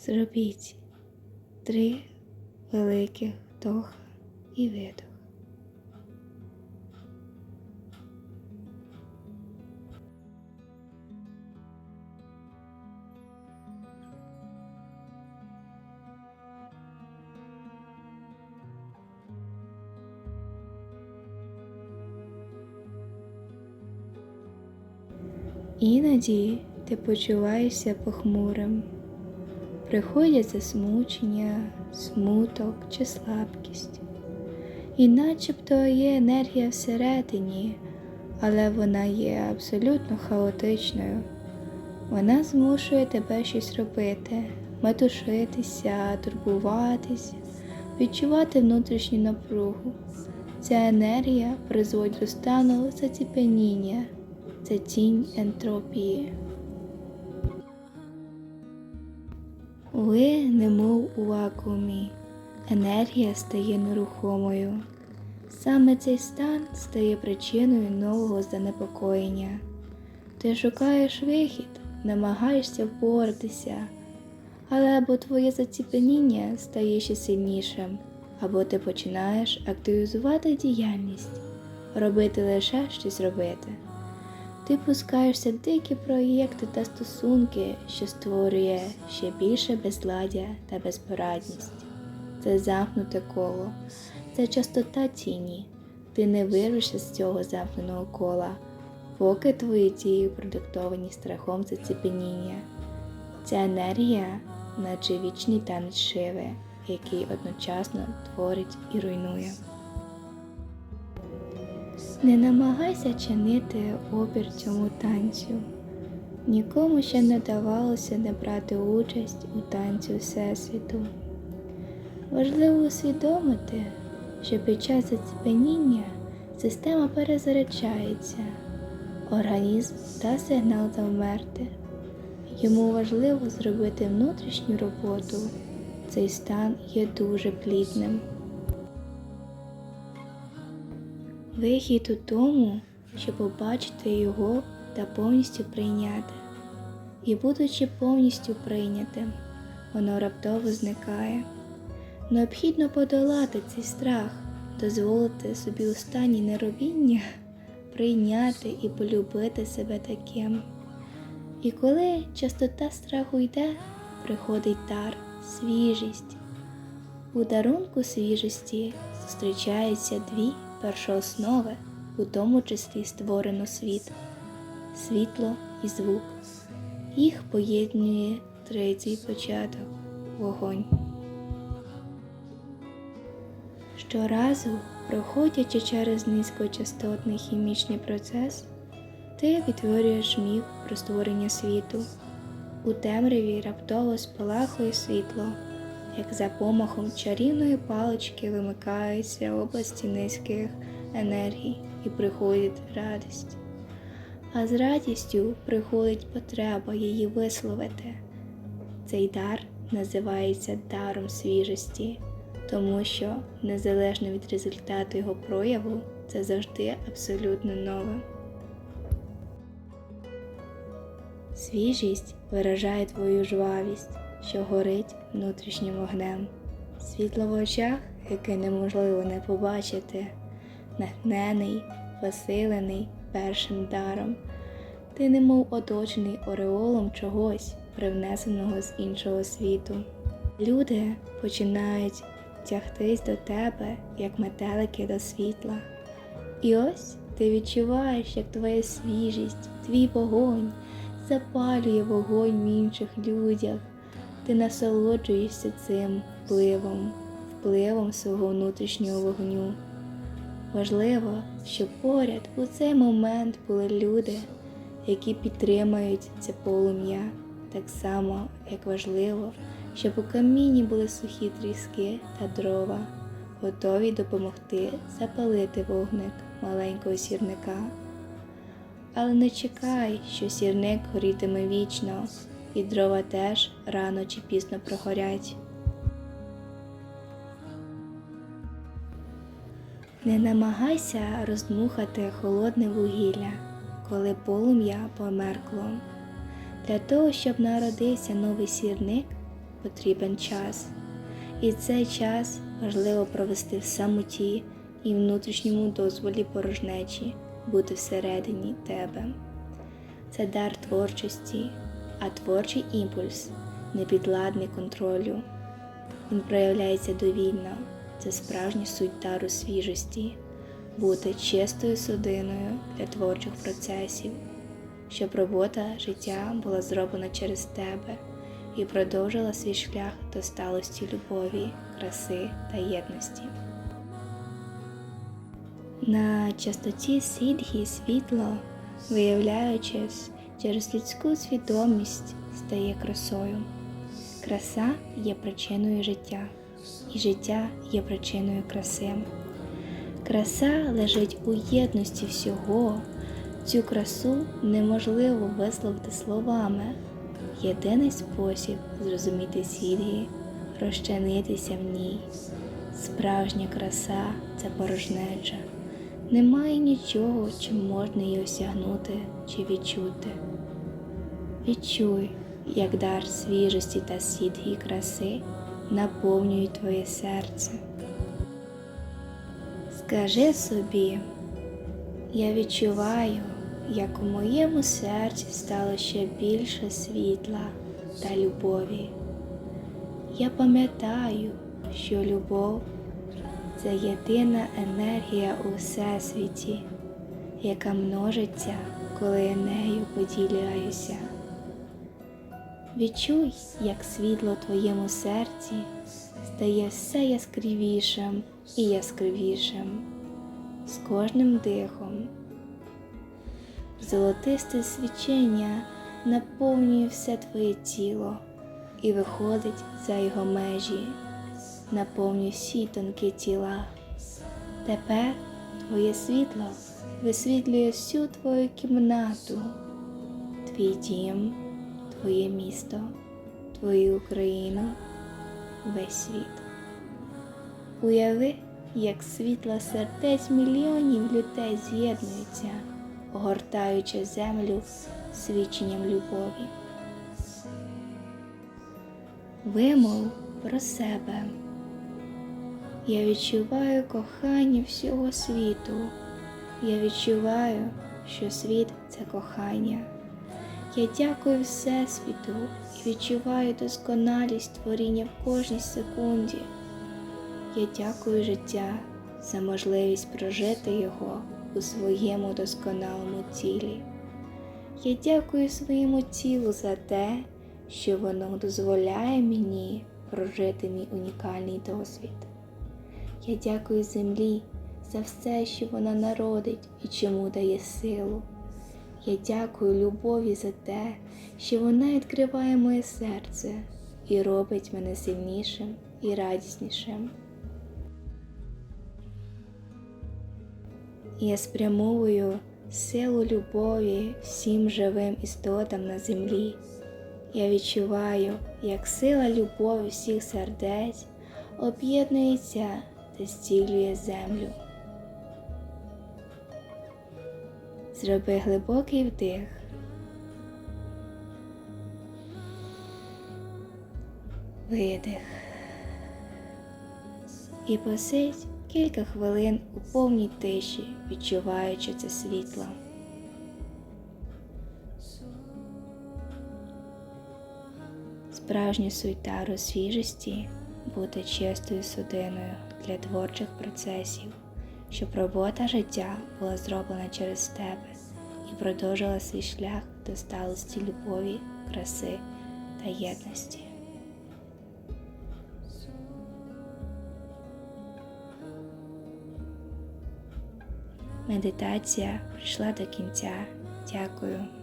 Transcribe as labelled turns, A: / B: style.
A: Зробіть три великих вдоха і видох. Іноді ти почуваєшся похмурим. Приходять засмучення, смуток чи слабкість. І начебто є енергія всередині, але вона є абсолютно хаотичною. Вона змушує тебе щось робити, метушитися, турбуватись, відчувати внутрішню напругу. Ця енергія призводить до стану заціпеніння, це тінь ентропії. Ви немов у вакуумі, енергія стає нерухомою. Саме цей стан стає причиною нового занепокоєння. Ти шукаєш вихід, намагаєшся впоратися, але або твоє заціпеніння стає ще сильнішим, або ти починаєш активізувати діяльність, робити лише щось робити. Ти пускаєшся в дикі проєкти та стосунки, що створює ще більше безладдя та безпорадність. Це замкнуте коло, це частота тіні. Ти не вирвешся з цього замкненого кола, поки твої дії продиктовані страхом заціпеніння. Ця енергія, наче вічний танець шиви, який одночасно творить і руйнує. Не намагайся чинити опір цьому танцю. Нікому ще не давалося не брати участь у танцю Всесвіту. Важливо усвідомити, що під час заціпеніння система перезаряджається, організм та сигнал завмерти. Йому важливо зробити внутрішню роботу. Цей стан є дуже плідним. Вихід у тому, щоб побачити його та повністю прийняти. І, будучи повністю прийнятим, воно раптово зникає. Необхідно подолати цей страх, дозволити собі у стані неробіння прийняти і полюбити себе таким. І коли частота страху йде, приходить дар, свіжість. У дарунку свіжості зустрічаються дві першооснови, у тому числі створено світ, світло і звук. Їх поєднує третій початок вогонь. Щоразу, проходячи через низькочастотний хімічний процес, ти відтворюєш міф про створення світу. У темряві раптово спалахує світло, як за помахом чарівної палички вимикаються області низьких енергій і приходить радість. А з радістю приходить потреба її висловити. Цей дар називається даром свіжості, тому що незалежно від результату його прояву, це завжди абсолютно нове. Свіжість виражає твою жвавість, що горить внутрішнім вогнем, світло в очах, яке неможливо не побачити, нагнений, посилений першим даром. Ти немов оточений ореолом чогось, привнесеного з іншого світу. Люди починають тягтись до тебе, як метелики до світла. І ось ти відчуваєш, як твоя свіжість, твій вогонь запалює вогонь в інших людях. Ти насолоджуєшся цим впливом, впливом свого внутрішнього вогню. Важливо, щоб поряд у цей момент були люди, які підтримають це полум'я, так само, як важливо, щоб у каміні були сухі тріски та дрова, готові допомогти запалити вогник маленького сірника. Але не чекай, що сірник горітиме вічно, і дрова теж рано чи пізно прогорять. Не намагайся роздмухати холодне вугілля, коли полум'я померкло. Для того, щоб народився новий сірник, потрібен час. І цей час важливо провести в самоті і внутрішньому дозволі порожнечі бути всередині тебе. Це дар творчості, а творчий імпульс непідладний контролю. Він проявляється довільно, це справжня суть дару свіжості, бути чистою судиною для творчих процесів, щоб робота життя була зроблена через тебе і продовжила свій шлях до сталості любові, краси та єдності. На частоті сідгі світло, виявляючись через людську свідомість, стає красою. Краса є причиною життя, і життя є причиною краси. Краса лежить у єдності всього. Цю красу неможливо висловити словами. Єдиний спосіб зрозуміти сідгі розчинитися в ній. Справжня краса це порожнеча. Немає нічого, чим можна її осягнути чи відчути. Відчуй, як дар свіжості та сідгі краси наповнюють твоє серце. Скажи собі, я відчуваю, як у моєму серці стало ще більше світла та любові. Я пам'ятаю, що любов це єдина енергія у всесвіті, яка множиться, коли я нею поділяюся. Відчуй, як світло твоєму серці стає все яскравішим і яскравішим з кожним дихом. Золотисте свічення наповнює все твоє тіло і виходить за його межі, наповнює всі тонкі тіла. Тепер твоє світло висвітлює всю твою кімнату, твій дім, твоє місто, твою Україну, весь світ. Уяви, як світло сердець мільйонів людей з'єднуються, огортаючи землю свідченням любові. Вимов про себе. Я відчуваю кохання всього світу. Я відчуваю, що світ це кохання. Я дякую Всесвіту і відчуваю досконалість творіння в кожній секунді. Я дякую життя за можливість прожити його у своєму досконалому тілі. Я дякую своєму тілу за те, що воно дозволяє мені прожити мій унікальний досвід. Я дякую землі за все, що вона народить і чому дає силу. Я дякую любові за те, що вона відкриває моє серце і робить мене сильнішим і радіснішим. Я спрямовую силу любові всім живим істотам на землі. Я відчуваю, як сила любові всіх сердець об'єднується та зцілює землю. Зроби глибокий вдих. Видих. І посидь кілька хвилин у повній тиші, відчуваючи це світло. Справжня суть дару свіжості бути чистою судиною для творчих процесів, щоб робота життя була зроблена через тебе і продовжила свій шлях до сталості любові, краси та єдності. Медитація прийшла до кінця. Дякую.